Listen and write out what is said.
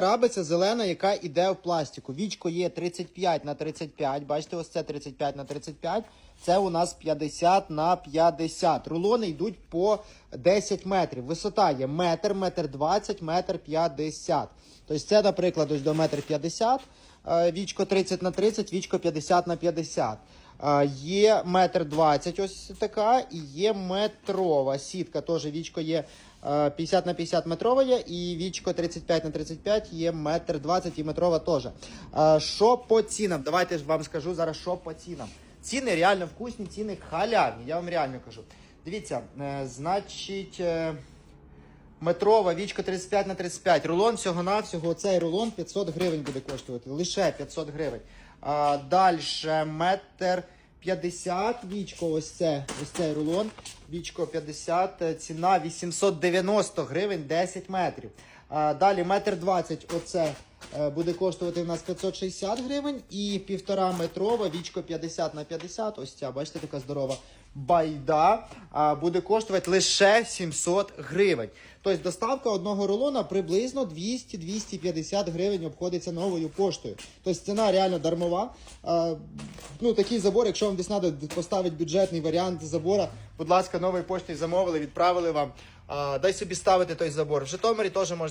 Рабиця зелена, яка йде в пластику. Вічко є 35 на 35. Бачите, ось це 35 на 35. Це у нас 50 на 50. Рулони йдуть по 10 метрів. Висота є метр, метр 20, метр 50. Тобто це, наприклад, ось до метр 50. е, Вічко 30 на 30, вічко 50 на 50. Є метр 20 ось така, і є метрова сітка. Теж вічко є е, 50 на 50 метрова є, і вічко 35 на 35 є метр 20 і метрова теж. Що по цінам? Давайте ж вам скажу зараз, що по цінам. Ціни реально вкусні, ціни халявні, я вам реально кажу. Дивіться, е, значить. е, Метрова вічка 35 на 35. Рулон всього-навсього, цей рулон 500 гривень буде коштувати. Лише 500 гривень. Далі метр 50 вічко, ось це, ось цей рулон. Вічко 50, е, ціна 890 гривень 10 метрів. Далі метр 20, оце буде коштувати у нас 560 гривень. І півтора метрова, вічко 50 на 50. Ось ця, бачите, така здорова байда. Буде коштувати лише 700 гривень. Тобто доставка одного рулона приблизно 200-250 гривень обходиться новою поштою. Тобто ціна реально дармова. Ну, такий забор, якщо вам десь треба поставити бюджетний варіант забора, будь ласка, новою поштою замовили, відправили вам. Дай собі ставити той забор. В Житомирі теж можна.